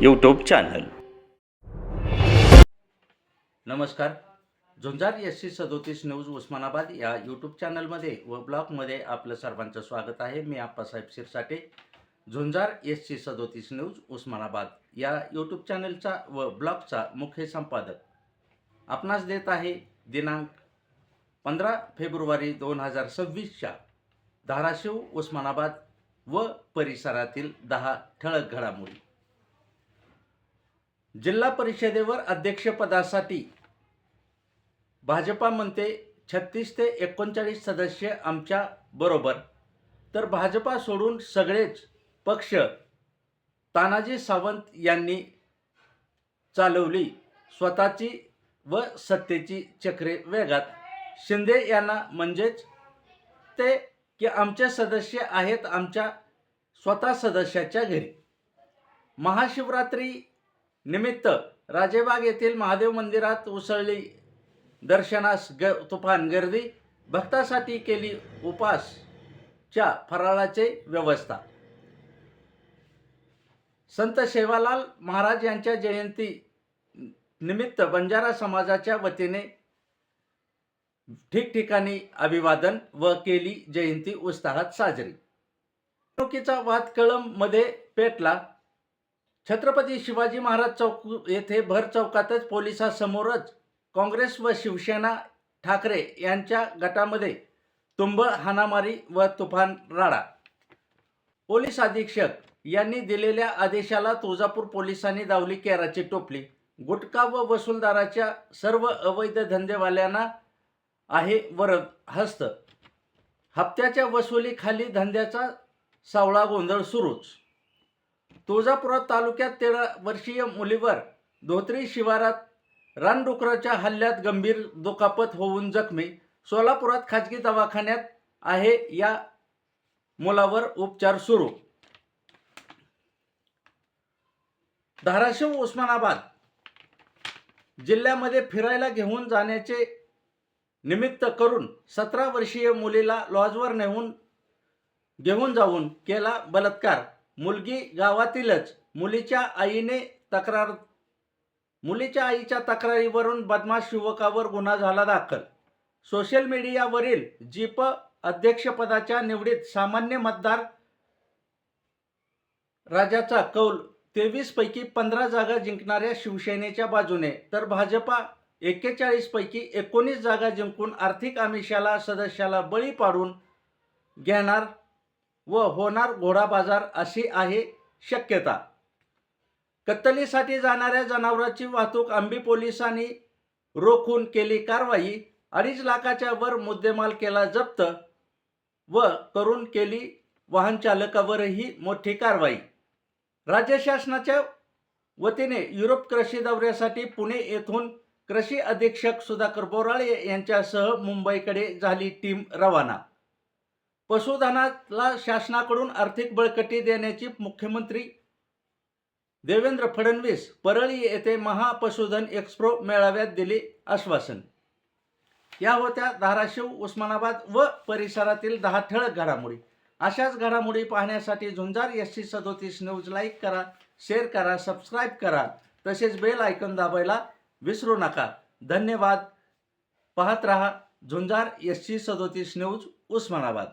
YouTube channel नमस्कार. झुंजार S C सदोतीस news Osmanabad या यूट्यूब चॅनलमध्ये व ब्लॉगमध्ये आपलं सर्वांचं स्वागत आहे. मी आप्पासाहेब शिरसाटे. झुंजार एस सी सदोतीस न्यूज उस्मानाबाद या यूट्यूब चॅनलचा व ब्लॉगचा मुख्य संपादक आपणास देत आहे दिनांक पंधरा फेब्रुवारी दोन हजार सव्वीसच्या धाराशिव उस्मानाबाद व परिसरातील दहा ठळक घडामोडी. जिल्हा परिषदेवर अध्यक्षपदासाठी भाजपा म्हणते छत्तीस ते एकोणचाळीस सदस्य आमच्या बरोबर. तर भाजपा सोडून सगळेच पक्ष तानाजी सावंत यांनी चालवली स्वतःची व सत्तेची चक्रे वेगात. शिंदे यांना म्हणजेच ते की आमचे सदस्य आहेत आमच्या स्वतः सदस्याच्या घरी. महाशिवरात्री निमित्त राजेबाग येथील महादेव मंदिरात उसळली दर्शनास ग तुफान गर्दी भक्तासाठी केली उपासच्या फराळाचे व्यवस्था. संत सेवालाल महाराज यांच्या जयंती निमित्त बंजारा समाजाच्या वतीने ठिकठिकाणी अभिवादन व केली जयंती उत्साहात साजरी. निवडणुकीचा वादमध्ये पेटला छत्रपती शिवाजी महाराज चौक येथे भर चौकातच पोलिसासमोरच काँग्रेस व शिवसेना ठाकरे यांच्या गटामध्ये तुंबळ हाणामारी व तुफान राडा. पोलीस अधीक्षक यांनी दिलेल्या आदेशाला तुळजापूर पोलिसांनी दावली केराची टोपली. गुटखा व वसूलदाराच्या सर्व अवैध धंदेवाल्यांना आहे वरद हस्त. हप्त्याच्या वसुलीखाली धंद्याचा सावळा गोंधळ सुरूच. तुळजापुरात तालुक्यात तेरा वर्षीय मुलीवर धोत्री शिवारात रानडुकराच्या हल्ल्यात गंभीर दुखापत होऊन जखमी सोलापुरात खाजगी दवाखान्यात आहे या मुलावर उपचार सुरू. धाराशिव उस्मानाबाद जिल्ह्यामध्ये फिरायला घेऊन जाण्याचे निमित्त करून सतरा वर्षीय मुलीला लॉजवर नेऊन घेऊन जाऊन केला बलात्कार. मुलगी गावातीलच. मुलीच्या आईने तक्रार मुलीच्या आईच्या तक्रारीवरून बदमाश युवकावर गुन्हा झाला दाखल. सोशल मीडियावरील जीप अध्यक्षपदाच्या निवडीत सामान्य मतदार राजाचा कौल तेवीस पैकी पंधरा जागा जिंकणाऱ्या शिवसेनेच्या बाजूने तर भाजपा एक्केचाळीस पैकी एकोणीस जागा जिंकून आर्थिक आमिषाला सदस्याला बळी पाडून घेणार व होणार घोडा बाजार अशी आहे शक्यता. कत्तलीसाठी जाणाऱ्या जनावरांची वाहतूक आंबी पोलिसांनी रोखून केली कारवाई अडीच लाखाच्या वर मुद्देमाल केला जप्त व करून केली वाहन चालकावरही मोठी कारवाई. राज्य शासनाच्या वतीने युरोप कृषी दौऱ्यासाठी पुणे येथून कृषी अधीक्षक सुधाकर बोराळे यांच्यासह मुंबईकडे झाली टीम रवाना. पशुधनाला शासनाकडून आर्थिक बळकटी देण्याची मुख्यमंत्री देवेंद्र फडणवीस परळी येथे महापशुधन एक्सप्रो मेळाव्यात दिले आश्वासन. या होत्या धाराशिव उस्मानाबाद व परिसरातील दहा ठळक घडामोडी. अशाच घडामोडी पाहण्यासाठी झुंजार एस सी सदोतीस न्यूज लाईक करा शेअर करा सबस्क्राईब करा. तसेच बेल आयकन दाबायला विसरू नका. धन्यवाद. पाहत रहा झुंजार एस सी सदोतीस न्यूज उस्मानाबाद.